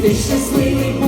This is reborn.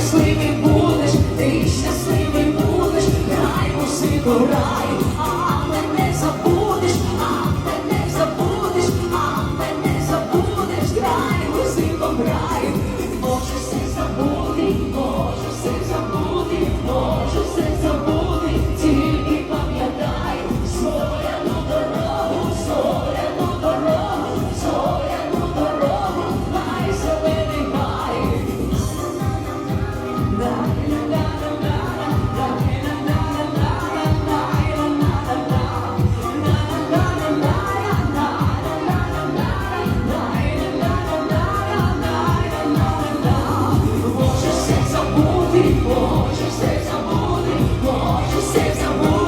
щасливий будеш, ти щасливий будеш, грай музику, рай. Боже, все забули, Боже, все забули, Боже, все забули.